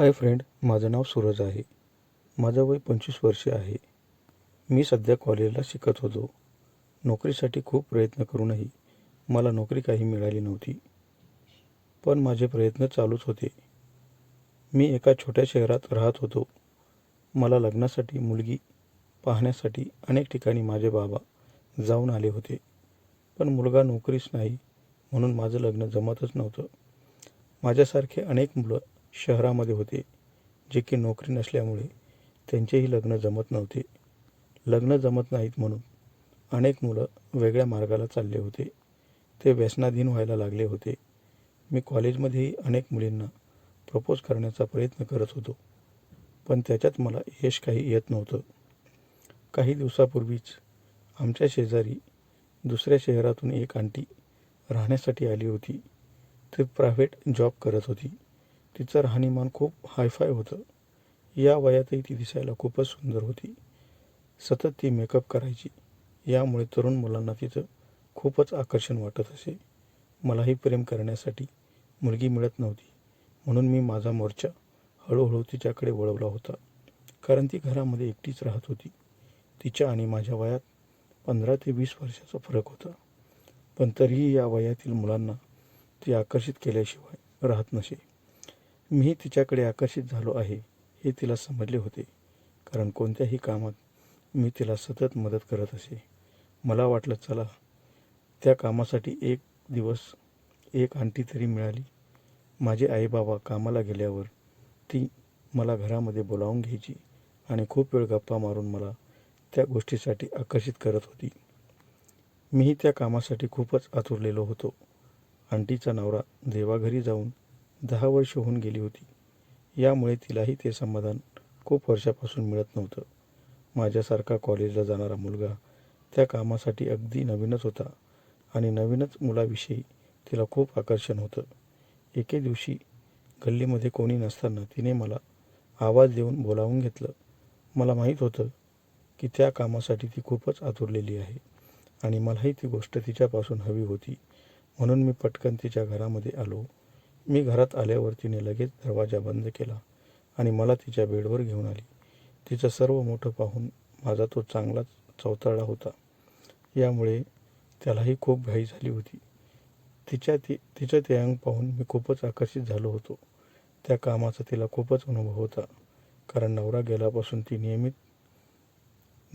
Hi friend माझं नाव सूरज आहे. माझं वय पंचवीस वर्षे आहे. मी सध्या कॉलेजला शिकत होतो. नोकरीसाठी खूप प्रयत्न करूनही मला नोकरी काही मिळाली नव्हती. पण माझे प्रयत्न चालूच होते. मी एका छोट्या शहरात राहत होतो. मला लग्नासाठी मुलगी पाहण्यासाठी अनेक ठिकाणी माझे बाबा जाऊन आले होते. पण मुलगा नोकरीच नाही म्हणून माझं लग्न जमतच नव्हतं. माझ्यासारखे अनेक मुलं शहरामध्ये होते जे की नोकरी नसल्यामुळे त्यांचेही लग्न जमत नव्हते. लग्न जमत नाहीत म्हणून अनेक मुलं वेगळ्या मार्गाला चालले होते. ते व्यसनाधीन व्हायला लागले होते. मी कॉलेजमध्येही अनेक मुलींना प्रपोज करण्याचा प्रयत्न करत होतो पण त्याच्यात मला यश काही येत नव्हतं. काही दिवसापूर्वीच आमच्या शेजारी दुसऱ्या शहरातून एक आंटी राहण्यासाठी आली होती. ती प्रायव्हेट जॉब करत होती. तिचं राहणीमान खूप हायफाय होतं. या वयातही ती दिसायला खूपच सुंदर होती. सतत ती मेकअप करायची. यामुळे तरुण मुलांना तिचं खूपच आकर्षण वाटत असे. मलाही प्रेम करण्यासाठी मुलगी मिळत नव्हती. म्हणून मी माझा मोर्चा हळूहळू तिच्याकडे वळवला होता. कारण ती घरामध्ये एकटीच राहत होती. तिच्या आणि माझ्या वयात पंधरा ते वीस वर्षाचा फरक होता. पण तरीही या वयातील मुलांना ती आकर्षित केल्याशिवाय राहत नसे. मी तिच्याकडे आकर्षित झालो आहे हे तिला समजले होते. कारण कोणत्याही कामात मी तिला सतत मदत करत असे. मला वाटलं चला त्या कामासाठी एक दिवस एक आंटी तरी मिळाली. माझे आईबाबा कामाला गेल्यावर ती मला घरामध्ये बोलावून घ्यायची आणि खूप वेळ गप्पा मारून मला त्या गोष्टीसाठी आकर्षित करत होती. मीही त्या कामासाठी खूपच आतुरलेलो होतो. आंटीचा नवरा देवाघरी जाऊन दहा वर्ष होऊन गेली होती. यामुळे तिलाही ते समाधान खूप वर्षापासून मिळत नव्हतं. माझ्यासारखा कॉलेजला जाणारा मुलगा त्या कामासाठी अगदी नवीनच होता आणि नवीनच मुलाविषयी तिला खूप आकर्षण होतं. एके दिवशी गल्लीमध्ये कोणी नसताना तिने मला आवाज देऊन बोलावून घेतलं. मला माहीत होतं की त्या कामासाठी ती खूपच आतुरलेली आहे आणि मलाही ती गोष्ट तिच्यापासून हवी होती म्हणून मी पटकन तिच्या घरामध्ये आलो मी घरात आल्यावर तिने लगेच दरवाजा बंद केला आणि मला तिच्या बेडवर घेऊन आली. तिचं सर्व मोठं पाहून माझा तो चांगलाच चौताळा होता. यामुळे त्यालाही खूप घाई झाली होती. तिच्या ती तिचं ते अंग पाहून मी खूपच आकर्षित झालो होतो. त्या कामाचा तिला खूपच अनुभव होता. कारण नवरा गेल्यापासून ती नियमित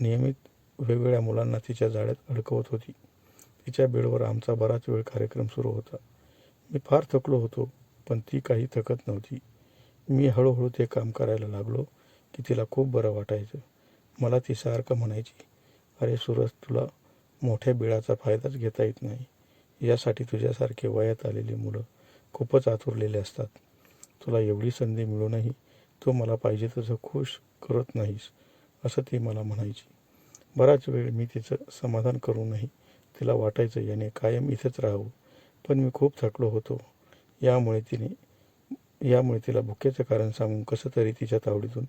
नियमित वेगवेगळ्या मुलांना तिच्या जाळ्यात अडकवत होती. तिच्या बेडवर आमचा बराच वेळ कार्यक्रम सुरू होता. मी फार थकलो होतो पण ती काही थकत नव्हती. मी हळूहळू ते काम करायला लागलो की तिला खूप बरं वाटायचं. मला ती सारखं म्हणायची अरे सूरज तुला मोठ्या बिळाचा फायदाच घेता येत नाही. यासाठी तुझ्यासारखे वयात आलेली मुलं खूपच आतुरलेले असतात. तुला एवढी संधी मिळूनही तू मला पाहिजे तसं खुश करत नाहीस असं ती मला म्हणायची. बराच वेळ मी तिचं समाधान करूनही तिला वाटायचं याने कायम इथेच राहावं. पण मी खूप थकलो होतो. यामुळे तिने यामुळे तिला भुकेचं कारण सांगून कसं तरी तिच्या तावडीतून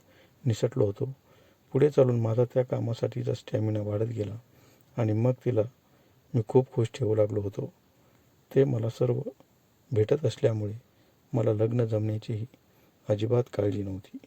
निसटलो होतो. पुढे चालून माझा त्या कामासाठीचा स्टॅमिना वाढत गेला आणि मग तिला मी खूप खुश ठेवू लागलो होतो. ते मला सर्व भेटत असल्यामुळे मला लग्न जमण्याचीही अजिबात काळजी नव्हती.